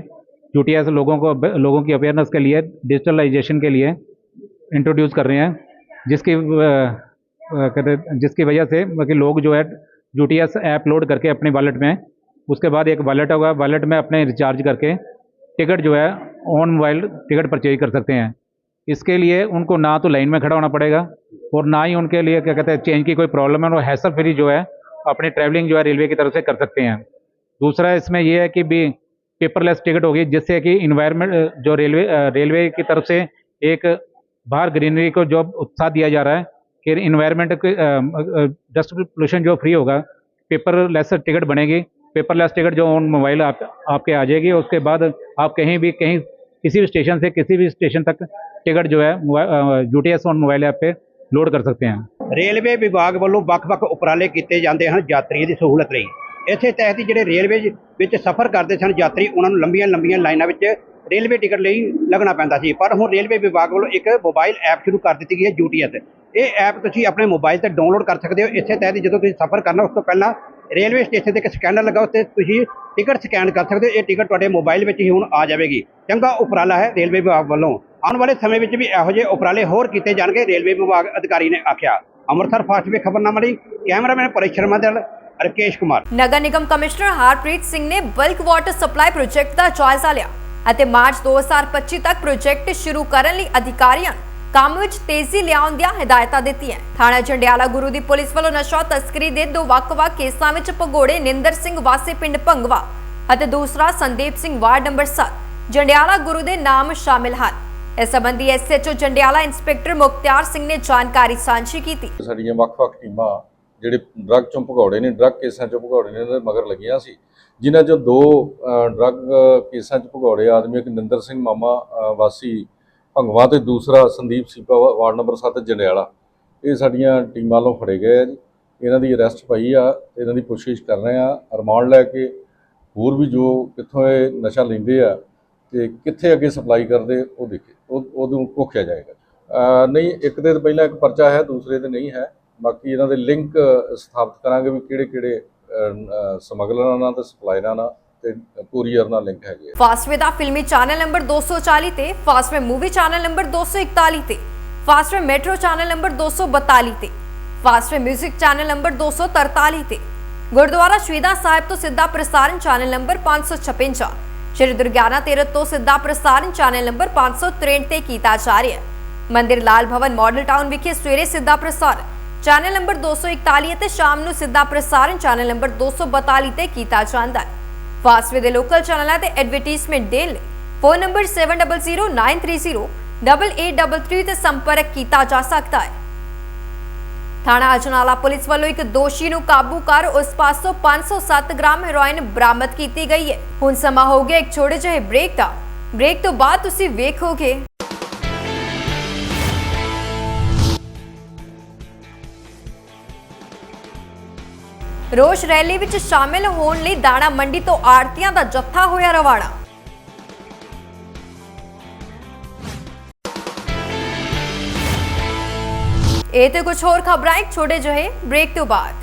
यूटीएस लोगों को लोगों की अवेयरनेस के लिए, डिजिटलाइजेशन के लिए इंट्रोड्यूस कर रहे हैं, जिसकी कहते जिसकी वजह से कि लोग जो है यूटीएस ऐप लोड करके अपने वॉलेट में, उसके बाद एक वॉलेट होगा, वॉलेट में अपने रिचार्ज करके टिकट जो है, ऑन मोबाइल टिकट परचेज कर सकते हैं। इसके लिए उनको ना तो लाइन में खड़ा होना पड़ेगा और ना ही उनके लिए, क्या कहते हैं चेंज की कोई प्रॉब्लम है वो हैसल फ्री जो है, अपनी ट्रैवलिंग जो है रेलवे की तरफ़ से कर सकते हैं। दूसरा इसमें यह है कि भी पेपरलेस टिकट होगी, जिससे कि इन्वायरमेंट जो रेलवे रेलवे की तरफ़ से एक बाहर ग्रीनरी को जो उत्साह दिया जा रहा है, कि इन्वायरमेंट डस्ट पोल्यूशन जो फ्री होगा पेपरलेस टिकट बनेगी। पेपरलेस टिकट जो ऑन मोबाइल आप, आपके आ जाएगी, उसके बाद आप कहीं भी, कहीं किसी भी स्टेशन से किसी भी स्टेशन तक टिकट जो है U T S on mobile app पे लोड कर सकते हैं ਰੇਲਵੇ ਵਿਭਾਗ ਵੱਲੋਂ ਵੱਖ-ਵੱਖ ਉਪਰਾਲੇ ਕੀਤੇ ਜਾਂਦੇ ਹਨ ਯਾਤਰੀਆਂ ਦੀ ਸਹੂਲਤ ਲਈ ਇਸੇ ਤਹਿਤ ਹੀ ਜਿਹੜੇ ਰੇਲਵੇ ਜ- ਵਿੱਚ ਸਫ਼ਰ ਕਰਦੇ ਸਨ ਯਾਤਰੀ ਉਹਨਾਂ ਨੂੰ ਲੰਬੀਆਂ-ਲੰਬੀਆਂ ਲਾਈਨਾਂ ਵਿੱਚ ਰੇਲਵੇ ਟਿਕਟ ਲਈ ਲੱਗਣਾ ਪੈਂਦਾ ਸੀ ਪਰ ਹੁਣ ਰੇਲਵੇ ਵਿਭਾਗ ਵੱਲੋਂ ਇੱਕ ਮੋਬਾਈਲ ਐਪ ਸ਼ੁਰੂ ਕਰ ਦਿੱਤੀ ਗਈ ਹੈ ਯੂਟੀਐਸ ਇਹ ਐਪ ਤੁਸੀਂ ਆਪਣੇ ਮੋਬਾਈਲ ਤੇ ਡਾਊਨਲੋਡ ਕਰ ਸਕਦੇ ਹੋ ਇਸੇ ਤਹਿਤ ਹੀ ਜਦੋਂ ਤੁਸੀਂ ਸਫ਼ਰ ਕਰਨਾ ਉਸ ਤੋਂ ਪਹਿਲਾਂ ਰੇਲਵੇ ਸਟੇਸ਼ਨ ਤੇ ਇੱਕ ਸਕੈਨਰ ਲਗਾਓ ਤੇ ਤੁਸੀਂ ਟਿਕਟ ਸਕੈਨ ਕਰ ਸਕਦੇ ਹੋ। ਇਹ ਟਿਕਟ ਤੁਹਾਡੇ ਮੋਬਾਈਲ ਵਿੱਚ ਹੀ ਹੁਣ ਆ ਜਾਵੇਗੀ। ਚੰਗਾ ਉਪਰਾਲਾ ਹੈ ਰੇਲਵੇ ਵਿਭਾਗ ਵੱਲੋਂ। ਆਉਣ ਵਾਲੇ ਸਮੇਂ ਵਿੱਚ ਵੀ ਇਹੋ ਜਿਹੇ ਉਪਰਾਲੇ ਹੋਰ ਕੀਤੇ ਜਾਣਗੇ, ਰੇਲਵੇ ਵਿਭਾਗ ਅਧਿਕਾਰੀ ਨੇ ਆਖਿਆ। ਅੰਮ੍ਰਿਤਸਰ ਫਾਸਟ ਵੇ ਖਬਰਨਾਮਾ ਲਈ ਕੈਮਰਾਮੈਨ ਪਰੇਸ਼ ਸ਼ਰਮਾ ਦੇ ਰਕੇਸ਼ ਕੁਮਾਰ। ਨਗਰ ਨਿਗਮ ਕਮਿਸ਼ਨਰ ਹਰਪ੍ਰੀਤ ਸਿੰਘ ਨੇ ਬਲਕ ਵਾਟਰ ਸਪਲਾਈ ਪ੍ਰੋਜੈਕਟ ਦਾ ਜਾਇਜ਼ਾ ਲਿਆ ਅਤੇ ਮਾਰਚ 2025 ਤੱਕ ਪ੍ਰੋਜੈਕਟ ਸ਼ੁਰੂ ਕਰਨ ਲਈ ਅਧਿਕਾਰੀਆਂ ਕੰਮ ਵਿੱਚ ਤੇਜ਼ੀ ਲਿਆਉਣ ਦੀਆਂ ਹਦਾਇਤਾਂ ਦਿੱਤੀਆਂ। ਥਾਣਾ ਜੰਡਿਆਲਾ ਗੁਰੂ ਦੀ ਪੁਲਿਸ ਵੱਲੋਂ ਨਸ਼ਾ ਤਸਕਰੀ ਦੇ ਦੋ ਵੱਖ-ਵੱਖ ਕੇਸਾਂ ਵਿੱਚ ਭਗੋੜੇ ਨਿੰਦਰ ਸਿੰਘ ਵਾਸੀ ਪਿੰਡ ਭੰਗਵਾ ਅਤੇ ਦੂਸਰਾ ਸੰਦੀਪ ਸਿੰਘ ਵਾਰਡ ਨੰਬਰ 7 ਜੰਡਿਆਲਾ ਗੁਰੂ ਦੇ ਨਾਮ ਸ਼ਾਮਿਲ ਹਨ। ਇਸ ਸੰਬੰਧੀ ਐਸਐਚਓ ਜੰਡਿਆਲਾ ਇੰਸਪੈਕਟਰ ਮੁਖਤਿਆਰ ਸਿੰਘ ਨੇ ਜਾਣਕਾਰੀ ਸਾਂਝੀ ਕੀਤੀ। ਸਾਡੀਆਂ ਵੱਖ-ਵੱਖ ਟੀਮਾਂ ਜਿਹੜੇ ਡਰੱਗ ਚੋਂ ਭਗੌੜੇ ਨੇ, ਡਰੱਗ ਕੇਸਾਂ ਚੋਂ ਭਗੌੜੇ ਨੇ ਇਹਨਾਂ ਦੇ ਮਗਰ ਲੱਗੀਆਂ ਸੀ। ਜਿਨ੍ਹਾਂ ਚੋਂ ਦੋ ਡਰੱਗ ਕੇਸਾਂ 'ਚ ਭਗੌੜੇ ਆਦਮੀ ਇੱਕ ਨਿੰਦਰ ਸਿੰਘ ਮਾਮਾ ਵਾਸੀ ਭੰਗਵਾ ਤੇ ਦੂਸਰਾ ਸੰਦੀਪ ਸੀਪਾ ਵਾ- ਵਾਰਡ ਨੰਬਰ 7 ਜੰਡਿਆਲਾ। ਇਹ ਸਾਡੀਆਂ ਟੀਮਾਂ ਵੱਲੋਂ ਫੜੇ ਗਏ ਆ ਜੀ। ਇਹਨਾਂ ਦੀ ਅਰੈਸਟ ਪਈ ਆ ਤੇ ਇਹਨਾਂ ਦੀ ਪੁੱਛਗਿੱਛ ਕਰ ਰਹੇ ਆ। ਰਿਮਾਂਡ ਲੈ ਕੇ ਹੋਰ ਵੀ ਜੋ ਕਿੱਥੋਂ ਇਹ ਨਸ਼ਾ ਲੈਂਦੇ ਆ ਤੇ ਕਿੱਥੇ ਅੱਗੇ ਸਪਲਾਈ ਕਰਦੇ, ਉਹ ਦੇਖੇ। ਉਹ ਉਹਨੂੰ ਘੋਖਿਆ ਜਾਏਗਾ। ਨਹੀਂ, ਇੱਕ ਦੇ ਤਾਂ ਪਹਿਲਾਂ ਇੱਕ ਪਰਚਾ ਹੈ, ਦੂਸਰੇ ਤੇ ਨਹੀਂ ਹੈ। ਬਾਕੀ ਇਹਨਾਂ ਦੇ ਲਿੰਕ ਸਥਾਪਿਤ ਕਰਾਂਗੇ ਵੀ ਕਿਹੜੇ ਕਿਹੜੇ ਸਮਗਲਰਾਂ ਨਾਲ ਤੇ ਸਪਲਾਇਰਾਂ ਨਾਲ। ਤੇ ਕੋਰੀਅਰ ਨਾਲ ਲਿੰਕ ਹੈਗੇ ਫਾਸਟਵੇ ਦਾ ਫਿਲਮੀ ਚੈਨਲ ਨੰਬਰ 240 ਤੇ ਫਾਸਟਵੇ ਮੂਵੀ ਚੈਨਲ ਨੰਬਰ 241 ਤੇ ਫਾਸਟਵੇ ਮੈਟਰੋ ਚੈਨਲ ਨੰਬਰ 242 ਤੇ ਫਾਸਟਵੇ 뮤직 ਚੈਨਲ ਨੰਬਰ 243 ਤੇ, ਗੁਰਦੁਆਰਾ ਸ਼ਹੀਦਾਂ ਸਾਹਿਬ ਤੋਂ ਸਿੱਧਾ ਪ੍ਰਸਾਰਣ ਚੈਨਲ ਨੰਬਰ 556 ਸ਼੍ਰੀ ਦੁਰਗਿਆਨਾ ਤੀਰਥ ਤੋਂ ਸਿੱਧਾ ਪ੍ਰਸਾਰਣ ਚੈਨਲ ਨੰਬਰ 563 ਤੇ ਕੀਤਾ ਜਾ ਰਿਹਾ ਹੈ। ਮੰਦਿਰ ਲਾਲ ਭਵਨ ਮਾਡਲ ਟਾਊਨ ਵਿਖੇ ਸਵੇਰੇ ਸਿੱਧਾ ਪ੍ਰਸਾਰਣ ਚੈਨਲ ਨੰਬਰ 241 ਅਤੇ ਸ਼ਾਮ ਨੂੰ ਸਿੱਧਾ ਪ੍ਰਸਾਰਣ ਚੈਨਲ ਨੰਬਰ 242 ਤੇ ਕੀਤਾ ਜਾਂਦਾ ਹੈ। ਫਾਸਟਵੇ ਦੇ ਲੋਕਲ ਚੈਨਲਾਂ ਤੇ ਐਡਵਰਟਾਈਜ਼ਮੈਂਟ ਦੇਣ ਲਈ ਫੋਨ ਨੰਬਰ 7009308833 ਤੇ ਸੰਪਰਕ ਕੀਤਾ ਜਾ ਸਕਦਾ ਹੈ। ਥਾਣਾ ਅਜਨਾਲਾ ਪੁਲਿਸ ਵੱਲੋਂ ਇੱਕ ਦੋਸ਼ੀ ਨੂੰ ਕਾਬੂ ਕਰ ਉਸ ਪਾਸੋਂ 507 ਗ੍ਰਾਮ ਹੈਰੋਇਨ ਬਰਾਮਦ ਕੀਤੀ ਗਈ ਹੈ। ਹੁਣ ਸਮਾਂ ਹੋ ਗਿਆ ਇੱਕ ਛੋਟੇ ਜਿਹੇ ਬ੍ਰੇਕ ਦਾ। ਬ੍ਰੇਕ ਤੋਂ ਬਾਅਦ ਤੁਸੀਂ ਵੇਖੋਗੇ। ਰੋਸ਼ ਰੈਲੀ ਵਿੱਚ ਸ਼ਾਮਿਲ ਹੋਣ ਲਈ ਦਾਣਾ ਮੰਡੀ ਤੋਂ ਆੜਤੀਆਂ ਦਾ ਜੱਥਾ ਹੋਇਆ ਰਵਾਨਾ। ਇਹ ਤੇ ਕੁਝ ਹੋਰ ਖਬਰਾਂ, ਇੱਕ ਛੋਟੇ ਜਿਹੇ ਬ੍ਰੇਕ ਤੋਂ ਬਾਅਦ।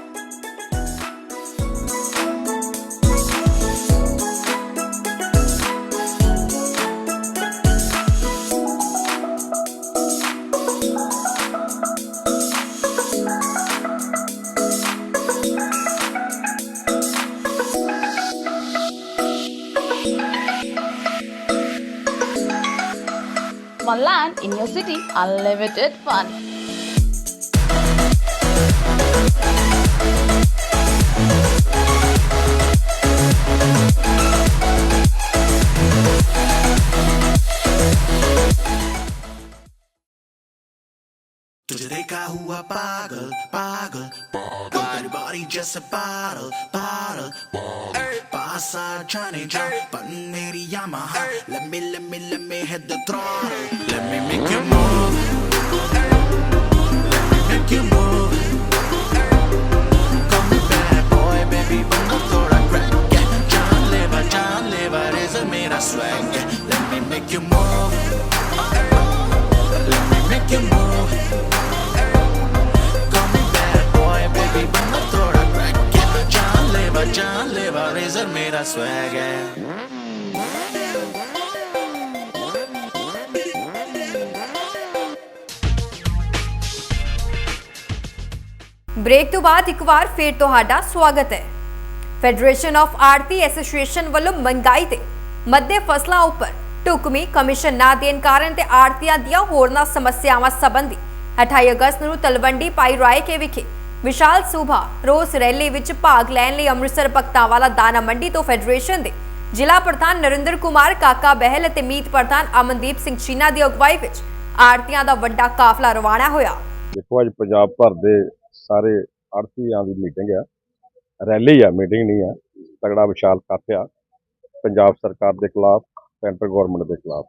City Unlimited Fun. तुझे देखा हुआ पागल पागल पागल Shorty just a bottle, bottle. Pasa Johnny John, button meri Yamaha. Let me, let me, let me hit the throttle. Let me make you move. Let me make you move. Call me bad boy, baby, banga thoda crack. Yeah, John Lever, John Lever is a mera swag. Yeah, let me make John Lever, John Lever is a mera break ਤੋਂ ਬਾਅਦ ਇੱਕ ਵਾਰ ਫੇਰ ਤੁਹਾਡਾ ਸਵਾਗਤ ਹੈ। ਫੈਡਰੇਸ਼ਨ ਆਫ ਆਰਤੀ ਐਸੋਸੀਏਸ਼ਨ ਵੱਲੋਂ ਮਹਿੰਗਾਈ ਤੇ ਮੱਦੇ ਫਸਲਾਂ ਉੱਪਰ ਢੁਕਵੀਂ ਕਮਿਸ਼ਨ ਨਾ ਦੇਣ ਕਾਰਨ ਤੇ ਆੜਤੀਆਂ ਦੀਆਂ ਹੋਰਨਾਂ ਸਮੱਸਿਆਵਾਂ ਸੰਬੰਧੀ 28 ਅਗਸਤ ਨੂੰ ਤਲਵੰਡੀ ਪਾਈ ਰਾਏਕੇ ਵਿਖੇ ਵਿਸ਼ਾਲ ਸੁਭਾ ਰੋਸ ਰੈਲੀ ਵਿੱਚ ਭਾਗ ਲੈਣ ਲਈ ਅੰਮ੍ਰਿਤਸਰ ਭਗਤਾਂਵਾਲਾ ਦਾਣਾ ਮੰਡੀ ਤੋਂ ਫੈਡਰੇਸ਼ਨ ਦੇ ਜ਼ਿਲ੍ਹਾ ਪ੍ਰਧਾਨ ਨਰਿੰਦਰ ਕੁਮਾਰ, ਕਾਕਾ ਬਹਿਲ ਅਤੇ ਮੀਤ ਪ੍ਰਧਾਨ ਅਮਨਦੀਪ ਸਿੰਘ ਚੀਨਾ ਦੀ ਅਗਵਾਈ ਵਿੱਚ ਆੜਤੀਆਂ ਦਾ ਵੱਡਾ ਕਾਫਲਾ ਰਵਾਨਾ ਹੋਇਆ। ਦੇਖੋ, ਅੱਜ ਪੰਜਾਬ ਭਰ ਦੇ ਸਾਰੇ ਆੜਤੀਆਂ ਦੀ ਮੀਟਿੰਗ ਆ। ਰੈਲੀ ਆ, ਮੀਟਿੰਗ ਨਹੀਂ ਆ। ਤਗੜਾ ਵਿਸ਼ਾਲ ਇਕੱਠ ਪੰਜਾਬ ਸਰਕਾਰ ਦੇ ਖਿਲਾਫ, ਸੈਂਟਰ ਗਵਰਨਮੈਂਟ ਦੇ ਖਿਲਾਫ।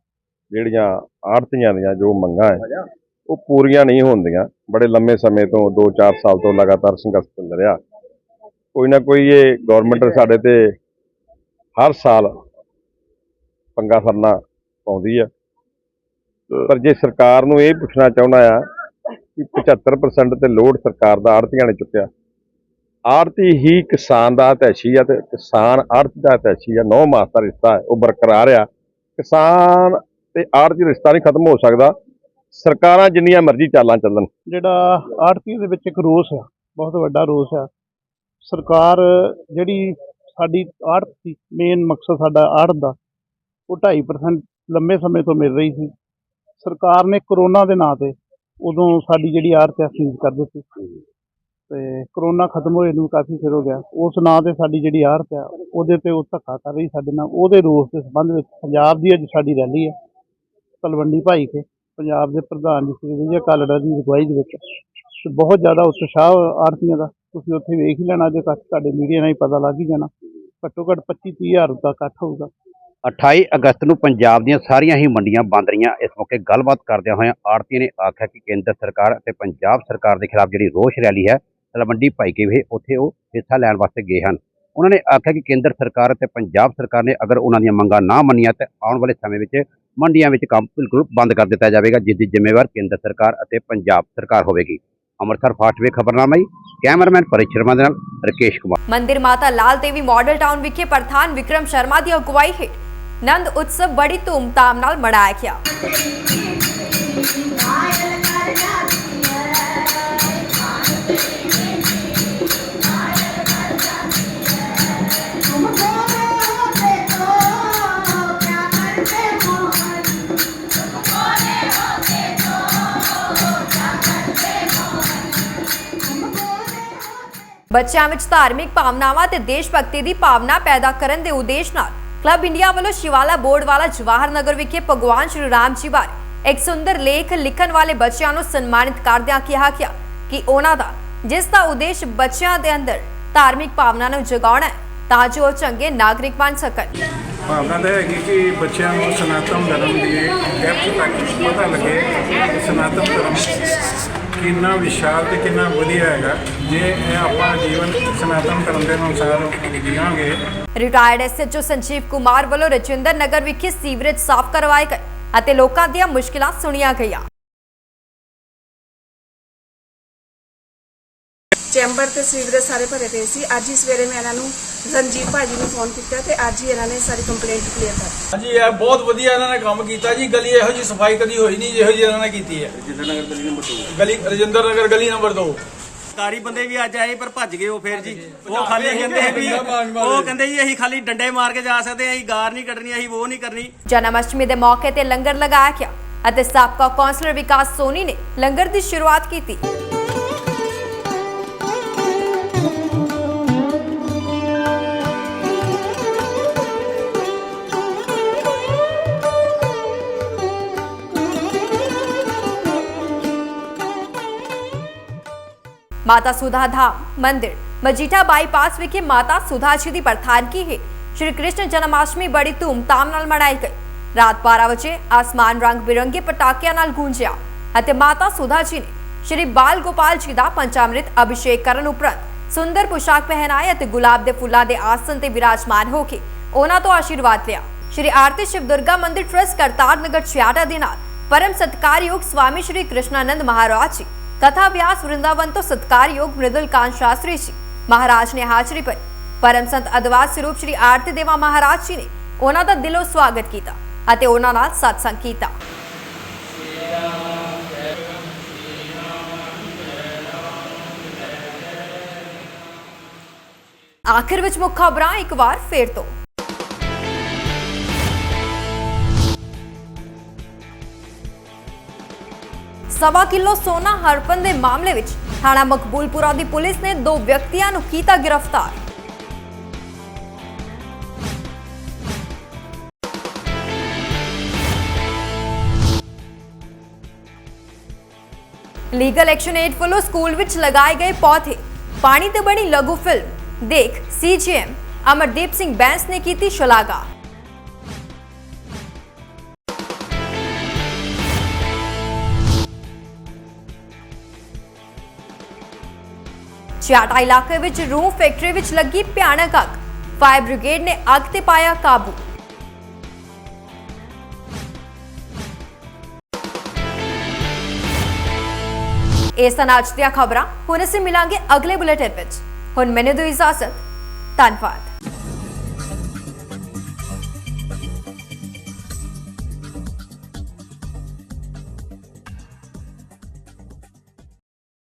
ਜਿਹੜੀਆਂ ਆੜਤੀਆਂ ਦੀਆਂ ਜੋ ਮੰਗਾਂ ਹੈ ਉਹ ਪੂਰੀਆਂ ਨਹੀਂ ਹੁੰਦੀਆਂ। ਬੜੇ ਲੰਮੇ ਸਮੇਂ ਤੋਂ 2-4 ਸਾਲ ਤੋਂ ਲਗਾਤਾਰ ਸੰਘਰਸ਼ ਚੱਲ ਰਿਹਾ। ਕੋਈ ਨਾ ਕੋਈ ਇਹ ਗਵਰਨਮੈਂਟ ਸਾਡੇ ਤੇ ਹਰ ਸਾਲ ਪੰਗਾ ਫਰਨਾ ਪਾਉਂਦੀ ਆ। ਪਰ ਜੇ ਸਰਕਾਰ ਨੂੰ ਇਹ ਪੁੱਛਣਾ ਚਾਹੁੰਦਾ ਆ ਕਿ 75% ਤੇ ਲੋਡ ਸਰਕਾਰ ਦਾ ਆੜਤੀਆਂ ਨੇ ਚੁੱਕਿਆ। ਆੜਤੀ ਹੀ ਕਿਸਾਨ ਦਾ ਹਤੈਸ਼ੀ ਆ ਤੇ ਕਿਸਾਨ ਆੜਤੀ ਦਾ ਹਤੈਸ਼ੀ ਆ, ਨੌ ਮਾਸ ਦਾ ਰਿਸ਼ਤਾ ਉਹ ਬਰਕਰਾਰ ਆ। ਕਿਸਾਨ ਤੇ ਆੜਤੀ ਰਿਸ਼ਤਾ ਨਹੀਂ ਖਤਮ ਹੋ ਸਕਦਾ। ਸਰਕਾਰਾਂ ਜਿੰਨੀਆਂ ਮਰਜ਼ੀ ਚਾਲਾਂ ਚੱਲਣ। ਜਿਹੜਾ ਆੜਤੀ ਦੇ ਵਿੱਚ ਇੱਕ ਰੋਸ ਆ, ਬਹੁਤ ਵੱਡਾ ਰੋਸ ਆ। ਸਰਕਾਰ ਜਿਹੜੀ ਸਾਡੀ ਆੜਤ ਸੀ ਮੇਨ ਮਕਸਦ ਸਾਡਾ ਆੜਤ ਦਾ, ਉਹ 2.5% ਲੰਮੇ ਸਮੇਂ ਤੋਂ ਮਿਲ ਰਹੀ ਸੀ। ਸਰਕਾਰ ਨੇ ਕਰੋਨਾ ਦੇ ਨਾਂ ਤੇ ਉਦੋਂ ਸਾਡੀ ਜਿਹੜੀ ਆੜਤ ਆ, ਸੀਜ਼ ਕਰ ਦਿੱਤੀ। ਤੇ ਕਰੋਨਾ ਖਤਮ ਹੋਏ ਨੂੰ ਕਾਫੀ ਚਿਰ ਹੋ ਗਿਆ। ਉਸ ਨਾਂ ਤੇ ਸਾਡੀ ਜਿਹੜੀ ਆੜਤ ਆ, ਉਹਦੇ ਤੇ ਉਹ ਧੱਕਾ ਕਰ ਰਹੀ ਸਾਡੇ ਨਾਲ। ਉਹਦੇ ਰੋਸ ਦੇ ਸੰਬੰਧ ਵਿੱਚ ਪੰਜਾਬ ਦੀ ਅੱਜ ਸਾਡੀ ਰੈਲੀ ਹੈ ਤਲਵੰਡੀ ਭਾਈ ਕੇ। ਪੰਜਾਬ ਦੇ ਪ੍ਰਧਾਨ ਜੀ ਸ੍ਰੀ ਵਿਜੇ ਕਾਲੜਾ ਦੀ ਅਗਵਾਈ ਦੇ ਵਿੱਚ। ਤੇ ਬਹੁਤ ਜ਼ਿਆਦਾ ਉਤਸ਼ਾਹ ਆੜਤੀਆਂ ਦਾ। ਤੁਸੀਂ ਉੱਥੇ ਵੇਖ ਹੀ ਲੈਣਾ, ਜੇ ਇਕੱਠ ਤੁਹਾਡੇ ਮੀਡੀਆ ਨਾਲ ਹੀ ਪਤਾ ਲੱਗ ਹੀ ਜਾਣਾ। ਘੱਟੋ ਘੱਟ 25 30 ਹਜ਼ਾਰ ਦਾ ਇਕੱਠ ਹੋਊਗਾ। 28 ਅਗਸਤ ਨੂੰ ਪੰਜਾਬ ਦੀਆਂ ਸਾਰੀਆਂ ਹੀ ਮੰਡੀਆਂ ਬੰਦ ਰਹੀਆਂ। ਇਸ ਮੌਕੇ ਗੱਲਬਾਤ ਕਰਦਿਆਂ ਹੋਇਆਂ ਆੜਤੀਆਂ ਨੇ ਆਖਿਆ ਕਿ ਕੇਂਦਰ ਸਰਕਾਰ ਅਤੇ ਪੰਜਾਬ ਸਰਕਾਰ ਦੇ ਖਿਲਾਫ ਜਿਹੜੀ ਰੋਸ਼ ਰੈਲੀ ਹੈ, ਤਲਵੰਡੀ ਭਾਈਕੇ ਵਿਖੇ ਉੱਥੇ ਉਹ ਹਿੱਸਾ ਲੈਣ ਵਾਸਤੇ ਗਏ ਹਨ। ਉਹਨਾਂ ਨੇ ਆਖਿਆ ਕਿ ਕੇਂਦਰ ਸਰਕਾਰ ਅਤੇ ਪੰਜਾਬ ਸਰਕਾਰ ਨੇ ਅਗਰ ਉਹਨਾਂ ਦੀਆਂ ਮੰਗਾਂ ਨਾ ਮੰਨੀਆਂ ਤਾਂ ਆਉਣ ਵਾਲੇ ਸਮੇਂ ਵਿੱਚ ਮੰਡੀਆਂ ਵਿੱਚ ਕੰਮ ਬਿਲਕੁਲ ਬੰਦ ਕਰ ਦਿੱਤਾ ਜਾਵੇਗਾ, ਜਿਸ ਦੀ ਜ਼ਿੰਮੇਵਾਰ ਕੇਂਦਰ ਸਰਕਾਰ ਅਤੇ ਪੰਜਾਬ ਸਰਕਾਰ ਹੋਵੇਗੀ। ਅੰਮ੍ਰਿਤਸਰ ਫਾਸਟ ਵੇ ਖਬਰਨਾਮਾ ਜੀ, ਕੈਮਰਾਮੈਨ ਪਰਿਤ ਸ਼ਰਮਾ ਦੇ ਨਾਲ ਰਕੇਸ਼ ਕੁਮਾਰ। ਮੰਦਿਰ ਮਾਤਾ ਲਾਲ ਦੇਵੀ ਮਾਡਲ ਟਾਊਨ ਵਿਖੇ ਪ੍ਰਧਾਨ ਵਿਕਰਮ ਸ਼ਰਮਾ ਦੀ ਅਗਵਾਈ ਹੇਠ ਨੰਦ ਉਤਸਵ ਬੜੀ ਧੂਮਧਾਮ ਨਾਲ ਮਨਾਇਆ ਗਿਆ। ਬੱਚਿਆਂ ਵਿੱਚ ਧਾਰਮਿਕ ਭਾਵਨਾਵਾਂ ਤੇ ਦੇਸ਼ ਭਗਤੀ ਦੀ ਭਾਵਨਾ ਪੈਦਾ ਕਰਨ ਦੇ ਉਦੇਸ਼ ਨਾਲ ਕਲੱਬ ਇੰਡੀਆ ਵੱਲੋਂ ਸ਼ਿਵਾਲਾ ਬੋਰਡ ਵਾਲਾ ਜਵਾਹਰ ਨਗਰ ਵਿਖੇ ਭਗਵਾਨ ਸ਼੍ਰੀ ਰਾਮ ਜੀ ਬਾਰੇ ਇੱਕ ਸੁੰਦਰ ਲੇਖ ਲਿਖਣ ਵਾਲੇ ਬੱਚਿਆਂ ਨੂੰ ਸਨਮਾਨਿਤ ਕਰਦਿਆਂ ਕਿਹਾ ਗਿਆ ਕਿ ਉਹਨਾਂ ਦਾ, ਜਿਸ ਦਾ ਉਦੇਸ਼ ਬੱਚਿਆਂ ਦੇ ਅੰਦਰ ਧਾਰਮਿਕ ਭਾਵਨਾ ਨੂੰ ਜਗਾਉਣਾ ਹੈ, ਤਾਂ ਜੋ ਉਹ ਚੰਗੇ ਨਾਗਰਿਕ ਬਣ ਸਕਣ। ਭਾਵਨਾ ਤਾਂ ਹੈਗੀ ਕਿ ਬੱਚਿਆਂ ਨੂੰ ਸਨਾਤਨ ਧਰਮ ਦੀ ਡੈਪਥ ਤੱਕ ਪਤਾ ਲੱਗੇ ਸਨਾਤਨ ਧਰਮ ਕਿੰਨਾ ਵਿਸ਼ਾਲ ਤੇ ਕਿੰਨਾ ਵਧੀਆ ਹੈਗਾ। ਜੇ ਇਹ ਆਪਾਂ ਜੀਵਨ ਸਨਾਤਨ ਧਰਮ ਦੇ ਅਨੁਸਾਰ ਜੀਵਾਂਗੇ। ਰਿਟਾਇਰਡ ਐਸਐਚਓ ਸੰਜੀਵ ਕੁਮਾਰ ਵੱਲੋਂ ਰਜਿੰਦਰ ਨਗਰ ਵਿਖੇ ਸੀਵਰੇਜ ਸਾਫ਼ ਕਰਵਾਏ ਗਏ ਅਤੇ ਲੋਕਾਂ ਦੀਆਂ ਮੁਸ਼ਕਿਲਾਂ ਸੁਣੀਆਂ ਗਈਆਂ। ਚੈਂਬਰ ਤੇ ਸੀਵਰੇਜ ਸਾਰੇ ਭਰੇ ਪਏ ਸੀ। ਅੱਜ ਹੀ ਸਵੇਰੇ ਮੈਂ ਇਹਨਾਂ ਨੂੰ ਰਣਜੀਤ ਭਾਜੀ ਨੂੰ ਫੋਨ ਕੀਤਾ ਤੇ ਅੱਜ ਹੀ ਇਹਨਾਂ ਨੇ ਸਾਰੀ ਕੰਪਲੇਂਟ ਕਲੀਅਰ ਕਰ ਦਿੱਤੀ। ਹਾਂਜੀ ਇਹ ਬਹੁਤ ਵਧੀਆ ਇਹਨਾਂ ਨੇ ਕੰਮ ਕੀਤਾ ਜੀ। ਗਲੀ ਇਹੋ ਜੀ ਸਫ਼ਾਈ ਕਦੀ ਹੋਈ ਨਹੀਂ ਜਿਹੋ ਜੀ ਇਹਨਾਂ ਨੇ ਕੀਤੀ ਹੈ। ਰਜਿੰਦਰ ਨਗਰ ਗਲੀ ਨੰਬਰ 2 ਗਲੀ ਰਜਿੰਦਰ ਨਗਰ ਗਲੀ ਨੰਬਰ 2 ਸਰਕਾਰੀ ਬੰਦੇ ਵੀ ਅੱਜ ਆਏ ਪਰ ਭੱਜ ਗਏ ਉਹ ਫੇਰ ਜੀ। ਉਹ ਖਾਲੀ ਕਹਿੰਦੇ ਵੀ ਉਹ ਕਹਿੰਦੇ ਜੀ ਅਸੀਂ ਖਾਲੀ ਡੰਡੇ ਮਾਰ ਕੇ ਜਾ ਸਕਦੇ ਹਾਂ ਅਸੀਂ ਗਾਰ ਨਹੀਂ ਕੱਢਣੀ ਅਸੀਂ ਉਹ ਨਹੀਂ ਕਰਨੀ। ਜਨਮ ਅਸ਼ਟਮੀ ਦੇ ਮੌਕੇ ਤੇ ਲੰਗਰ ਲਗਾਇਆ ਗਿਆ ਅਤੇ ਸਾਬਕਾ ਕੌਂਸਲਰ ਵਿਕਾਸ ਸੋਨੀ ਨੇ ਲੰਗਰ ਦੀ ਸ਼ੁਰੂਆਤ ਕੀਤੀ। ਮਾਤਾ ਸੁਧਾ ਧਾਮ ਮੰਦਿਰ ਮਜੀਠਾ ਬਾਈਪਾਸ ਵਿਖੇ ਮਾਤਾ ਸੁਧਾ ਜੀ ਦੀ ਪ੍ਰਧਾਨਗੀ ਹੇਠ ਸ਼੍ਰੀ ਕ੍ਰਿਸ਼ਨ ਜਨਮਾਸ਼ਟਮੀ ਬੜੀ ਧੂਮਧਾਮ ਨਾਲ ਮਨਾਈ ਗਈ ਰਾਤ 12 ਵਜੇ ਆਸਮਾਨ ਰੰਗ ਬਿਰੰਗੇ ਪਟਾਕਿਆਂ ਨਾਲ ਗੂੰਜਿਆ ਅਤੇ ਮਾਤਾ ਸੁਧਾ ਜੀ ਨੇ ਸ਼੍ਰੀ ਬਾਲ ਗੋਪਾਲ ਜੀ ਦਾ ਪੰਚਾਮ੍ਰਿਤ ਅਭਿਸ਼ੇਕ ਕਰਨ ਉਪਰੰਤ ਸੁੰਦਰ ਪੁਸ਼ਾਕ ਪਹਿਨਾਏ ਅਤੇ ਗੁਲਾਬ ਦੇ ਫੁੱਲਾਂ ਦੇ ਆਸਨ ਤੇ ਵਿਰਾਜਮਾਨ ਹੋ ਕੇ ਉਹਨਾਂ ਤੋਂ ਆਸ਼ੀਰਵਾਦ ਲਿਆ ਸ਼੍ਰੀ ਆਰਤੀ ਸ਼ਿਵ ਦੁਰਗਾ ਮੰਦਿਰ ਟਰਸਟ ਕਰਤਾਰ ਨਗਰ ਛਿਆਟਾ ਦੇ ਨਾਲ ਪਰਮ ਸਤਕਾਰਯੋਗ ਸਵਾਮੀ ਸ਼੍ਰੀ ਕ੍ਰਿਸ਼ਨਾਨੰਦ ਮਹਾਰਾਜ ਜੀ ਤਥਾ ਵਿਆਸ ਵਰਿੰਦਾਵਨ ਤੋਂ ਸਤਕਾਰਯੋਗ ਮ੍ਰਿਦੁਲ ਕਾਂਤ ਸ਼ਾਸਤਰੀ ਜੀ ਮਹਾਰਾਜ ਨੇ ਹਾਜ਼ਰੀ ਭਰੀ ਪਰਮ ਸੰਤ ਅਦਵਾਸ ਸਰੂਪ ਸ਼੍ਰੀ ਆਰਤੀ ਉਹਨਾਂ ਦਾ ਦਿਲੋਂ ਸਵਾਗਤ ਕੀਤਾ ਅਤੇ ਉਹਨਾਂ ਨਾਲ ਸਤਸੰਗ ਕੀਤਾ ਆਖਿਰ ਵਿੱਚ ਮੁੱਖ ਖਬਰਾਂ ਇੱਕ ਵਾਰ ਫੇਰ ਤੋਂ ਸਵਾ ਕਿਲੋ ਸੋਨਾ ਹੜਪਣ ਦੇ ਮਾਮਲੇ ਵਿੱਚ ਥਾਣਾ ਮਕਬੂਲਪੁਰਾ ਦੀ ਪੁਲਿਸ ਨੇ ਦੋ ਵਿਅਕਤੀਆਂ ਨੂੰ ਕੀਤਾ ਗ੍ਰਿਫਤਾਰ। ਲੀਗਲ ਐਕਸ਼ਨ ਏਡ ਵੱਲੋਂ ਸਕੂਲ ਵਿੱਚ ਲਗਾਏ ਗਏ ਪੌਦੇ, ਪਾਣੀ ਤੇ ਬਣੀ ਲਘੂ ਫਿਲਮ, ਦੇਖ ਸੀਜੀਐਮ ਅਮਰਦੀਪ ਸਿੰਘ ਬੈਂਸ ਨੇ ਕੀਤੀ ਸ਼ਲਾਘਾ। ਛਿਆਟਾ ਇਲਾਕੇ ਵਿੱਚ ਰੂਹ ਫੈਕਟਰੀ ਵਿੱਚ ਲੱਗੀ ਭਿਆਨਕ ਅੱਗ। ਫਾਇਰ ਬ੍ਰਿਗੇਡ ਨੇ ਅੱਗ ਤੇ ਪਾਇਆ ਕਾਬੂ। ਇਹ ਸਨ ਅੱਜ ਦੀਆਂ ਖਬਰਾਂ। ਹੁਣ ਅਸੀਂ ਮਿਲਾਂਗੇ ਅਗਲੇ ਬੁਲੇਟਿਨ ਵਿੱਚ। ਹੁਣ ਮੈਨੂੰ ਦਿਓ ਇਜਾਜ਼ਤ। ਧੰਨਵਾਦ।